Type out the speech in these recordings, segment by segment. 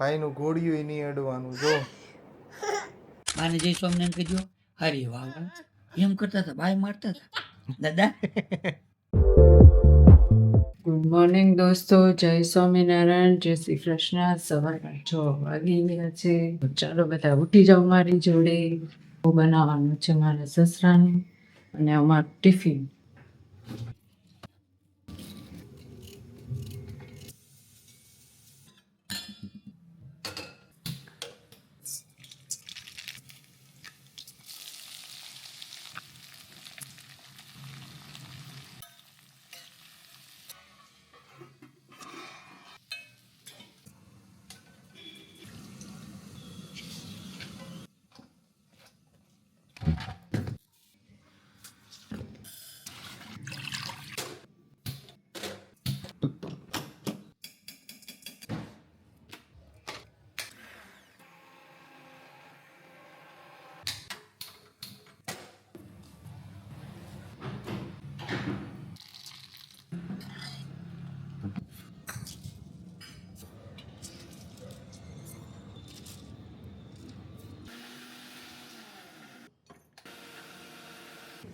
ભાઈનું ઘોડિયું એની અડવાનું જો. માને જય સ્વામિનારાયણ કીધું હરી વાહ. એમ કરતા હતા બાય મારતા હતા. દાદા? ગુડ મોર્નિંગ દોસ્તો. જય સ્વામિનારાયણ. જય શ્રી કૃષ્ણ. સવાર છ વાગી ગયા છે. ચાલો બધા ઉઠી જાઓ મારી જોડે. હું બનાવવાનું છે મારા સસરાનું અને અમારું ટિફિન.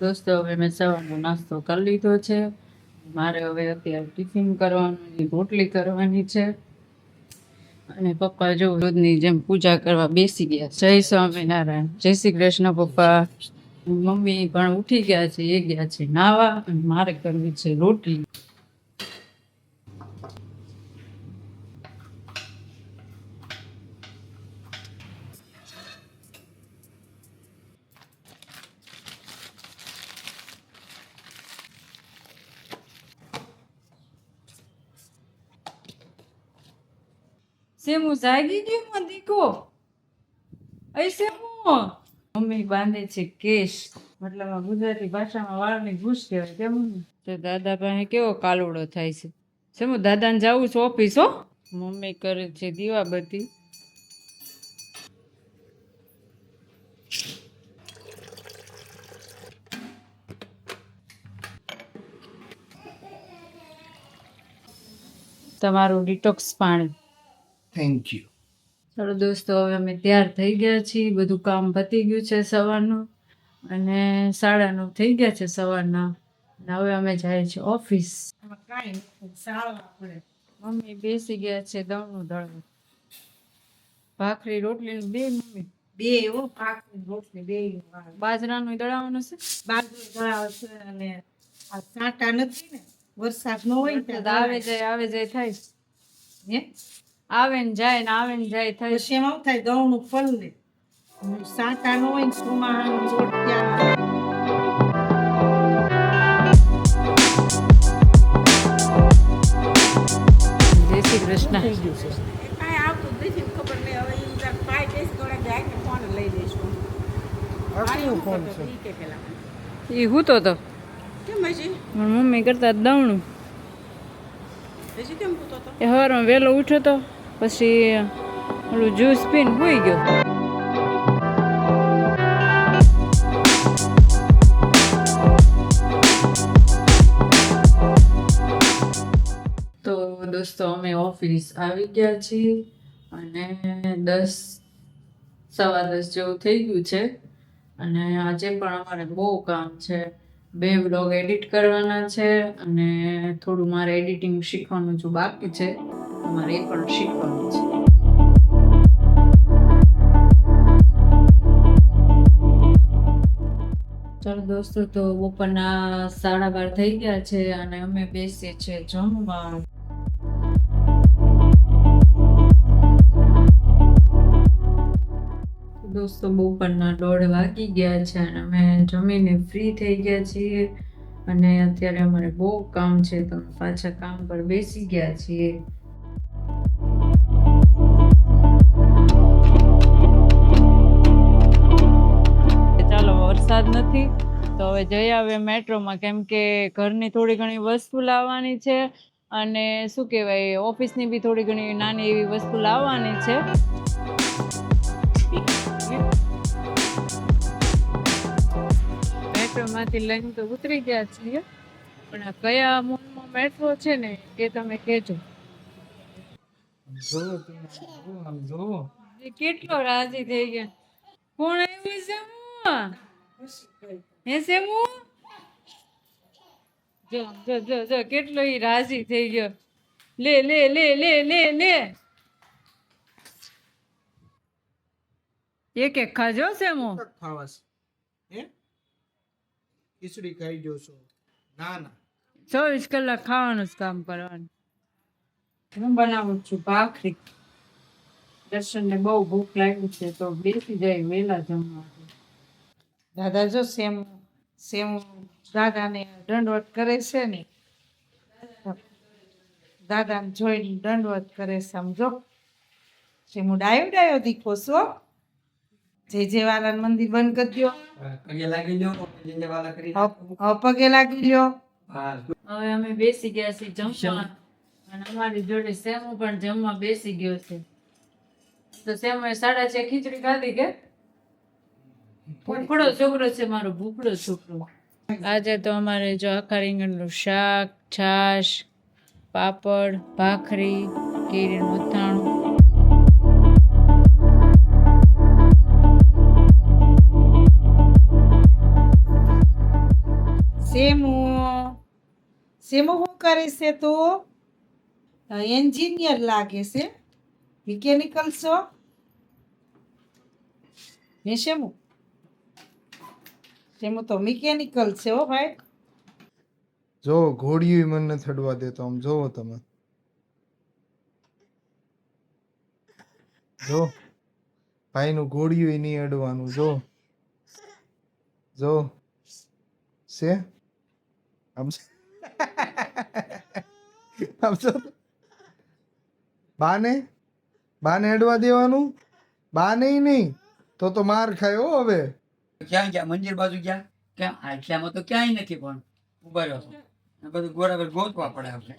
દોસ્તો, હવે મેં સવારનો નાસ્તો કરી લીધો છે. મારે હવે અત્યારે ટિફિન કરવાનું રોટલી કરવાની છે. અને પપ્પા જો રોજની જેમ પૂજા કરવા બેસી ગયા. જય સ્વામિનારાયણ, જય શ્રી કૃષ્ણ પપ્પા. મમ્મી પણ ઉઠી ગયા છે, એ ગયા છે નાવા અને મારે કરવી છે રોટલી. સેમુ જાગી ગયો માં દીકો અય સેમુ મમ્મી બાંધે છે કેશ. મતલબ ગુજરાતી ભાષામાં વાળની ઘૂસ કહેવાય, કેમ તો દાદા પાસે કેવો કાલુડો થાય છે? સેમુ દાદાને જાઉં છું ઓફિસ, હો? મમ્મી કરે છે દીવાબત્તી. તમારું ડિટોક્સ પાણી. થેન્ક યુ ચાલો દોસ્તો હવે અમે તૈયાર થઈ ગયા છીએ. બધું કામ પતી ગયું છે સવારનું અને સાડા નવ થઈ ગયા છે સવારના. હવે અમે જાય છે ઓફિસ. મમ્મી બેસી ગયા છે દળનું દળવું ભાખરી રોટલી બે મમ્મી. બે એવો ભાખરી રોટલી બે બાજરાનું દળાવવાનું છે? બાજરું દળાવ છે અને આ સાંટા નથી ને વરસાદ ન હોય આવે જાય આવે જાય થાય. હે? આવે ને જાય ને આવે ને જાય થાય પછી એમ આવું થાય? દવનું ફળ ને સાંટા ન હોય ને ચોમાહાનું લોટ ત્યાં જય શ્રી કૃષ્ણ એ હું તો તો. કેમ હજી? મારી મમ્મી કરતા દવણું એ સવારમાં વહેલો ઉઠ્યો તો. પછી ઓલું જ્યુસ પીને હોઈ ગયો. તો દોસ્તો, અમે ઓફિસ આવી ગયા છીએ અને દસ, સવા દસ જેવું થઈ ગયું છે. અને આજે પણ અમારે બહુ કામ છે. બે બ્લોગ એડિટ કરવાના છે અને થોડું મારે એડિટિંગ શીખવાનું જો બાકી છે. અમારે એ પણ શીખવાનું છે. ચાલો દોસ્તો, તો બપોરના સાડા બાર થઈ ગયા છે અને અમે બેસીએ છીએ જમવા. દોસ્તો, બપોરના દોઢ વાગી ગયા છે અને અમે જમીને ફ્રી થઈ ગયા છીએ. અને અત્યારે અમારે બહુ કામ છે, તો પાછા કામ પર બેસી ગયા છીએ. હવે જઈ આવે મેટ્રોમાં કેમ કે ઘરની થોડી ઘણી વસ્તુ લાવવાની છે અને શું કહેવાય ઓફિસની બી થોડી ઘણી નાની એવી વસ્તુ લાવવાની છે. મેટ્રોમાંથી લઈને તો ઉતરી ગયા છીએ પણ આ કયા મોલમાં મેટ્રો છે ને એ તમે કહેજો. કેટલો રાજી થઈ ગયા. કોણ આવ્યું સેમુ હે જો જો જો જો કેટલો ઈ રાજી થઈ ગયો. લે લે લે લે લે લે. એક એક ખાજો સેમુ. ખાવાસ હે? ખીચડી ખાઈ જોશો છો. ના ના. ચોવીસ કલાક ખાવાનું જ કામ કરવાનું. હું બનાવું છું ભાખરી. દર્શનને બહુ ભૂખ લાગી છે તો બેસી જાય વેલા જમવા. દાદા જો સેમ સેમ દાદાને દંડવત કરે છે ને દાદાને જોઈને દંડવત કરે છે હું ડાયો ડાયો દીખો છો જે જે વાલાન મંદિર બંધ કરી દો પગે લાગી લ્યો પગે વાલા કરી પગે લાગી લ્યો. હવે અમે બેસી ગયા છીએ જમવા. અને અમારી જોડે સેમો પણ જમવા બેસી ગયો છે. તો સેમો સાડા છે ખીચડી ખાધી કે? ભૂખડો છોકરો છે મારો ભૂખડો છોકરો. આજે તો અમારે જો આખા રીંગણનું શાક છાશ પાપડ ભાખરી કેરીનું અથાણું સેમો સેમો શું કરે છે તો? એન્જિનિયર લાગે છે. મિકેનિકલ છો? ને શેમુ શેમુ તો મિકેનિકલ છે હો ભાઈ. જો ઘોડિયું મને નથી અડવા દેતો આમ જોવો તમે. જો. ભાઈનું ઘોડિયું નહીં અડવાનું, જો. જો. છે? આમ બાને? બાને અડવા દેવાનું? બાને નહીં. તો તો માર ખાય હવે. ક્યાં ગયા? મંદિર બાજુ ગયા? ક્યાં આટલામાં તો ક્યાંય નથી પણ. ઊભા રહ્યો છું. બધું ગોળા ગોતવા પડે આપણે.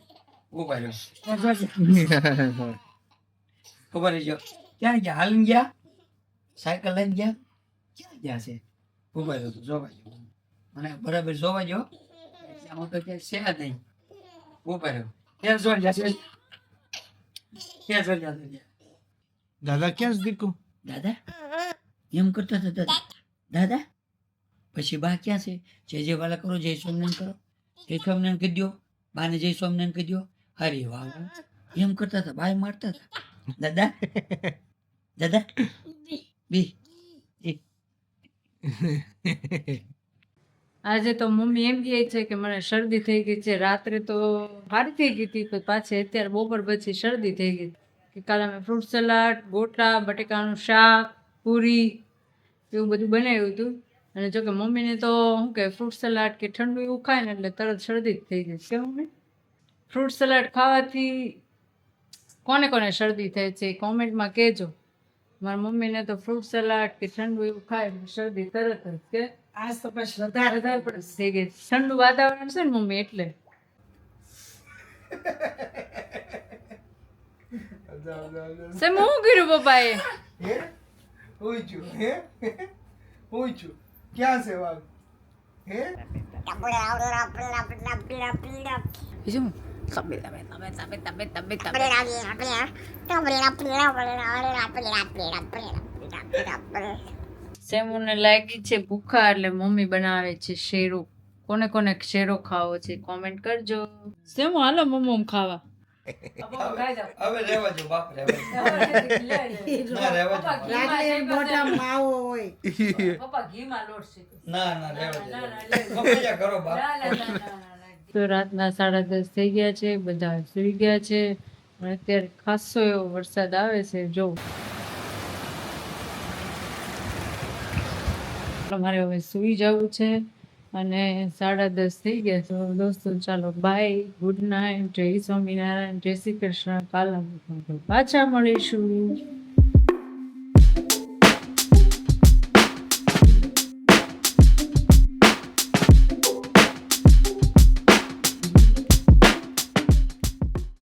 ઊભા રહ્યો ઊભા રહેજો. ક્યાં ગયા? હાલ ગયા? સાયકલ લઈને ગયા? ક્યાં ગયા છે? ઊભા રહ્યો છું, જોવા જો મને બરાબર જોવા જો આમાં તો ક્યાંય છે જ નહીં. ઊભા રહ્યો ક્યાં જોવા ગયા છે? ક્યાં જોવા ગયા દાદા ક્યાં જ દાદા એમ કરતા હતા દાદા. દાદા, પછી બા ક્યાં છે? જય જય વાલા કરો, જય સ્વામિનારાયણ કરો. જય સ્વામિનારાયણ કહી દો બાને જય સ્વામિનારાયણ કહી દો હરે વાહ. એમ કરતા હતા બાય મારતા હતા. દાદા દાદા, બી આજે તો મમ્મી એમ કહે છે કે મને શરદી થઈ ગઈ છે. રાત્રે તો સારી થઈ ગઈ હતી પાછી અત્યારે બપોર પછી શરદી થઈ ગઈ. કે કાલે અમે ફ્રૂટ સલાડ, ગોટા, બટેકાનું શાક, પૂરી એવું બધું બનાવ્યું હતું. અને જોકે મમ્મીને તો શું કે ફ્રૂટ સલાડ કે ઠંડુ એવું ખાય ને એટલે તરત શરદી જ થઈ જાય. છે મમ્મી? ફ્રૂટ સલાડ ખાવાથી કોને કોને શરદી થાય છે કોમેન્ટમાં કહેજો. મારા મમ્મીને તો ફ્રૂટ સલાડ કે ઠંડુ એવું ખાય શરદી તરત જ કે આજ તો પછી વધારે વધારે પડે થઈ ગઈ. ઠંડુ વાતાવરણ છે ને મમ્મી એટલે. હું કર્યું પપ્પાએ? હે છું હે? હુઈ છું ક્યાં છે વાઘ? હે? બીજું સેમુને લાગી છે ભૂખા એટલે મમ્મી બનાવે છે શેરો. કોને કોને શેરો ખાવો છે કોમેન્ટ કરજો. સેમુ હાલો મમ્મ ખાવા. હવે રહેવા જો બાપ રહેવા ના રહેવા જો લાગે મોઢા માવો હોય. પપ્પા ઘીમાં લોટ શેકો ના ના રહેવા કરો બાપ. તો રાતના સાડા દસ થઈ ગયા છે બધા સુઈ ગયા છે. અને અત્યારે ખાસો એવો વરસાદ આવે છે જો. મારે હવે સુઈ જવું છે. અને સાડા દસ થઈ ગયા તો દોસ્તો, ચાલો બાય ગુડ નાઇટ જય સ્વામિનારાયણ. જય શ્રી કૃષ્ણ. કાલ પાછા મળીશું.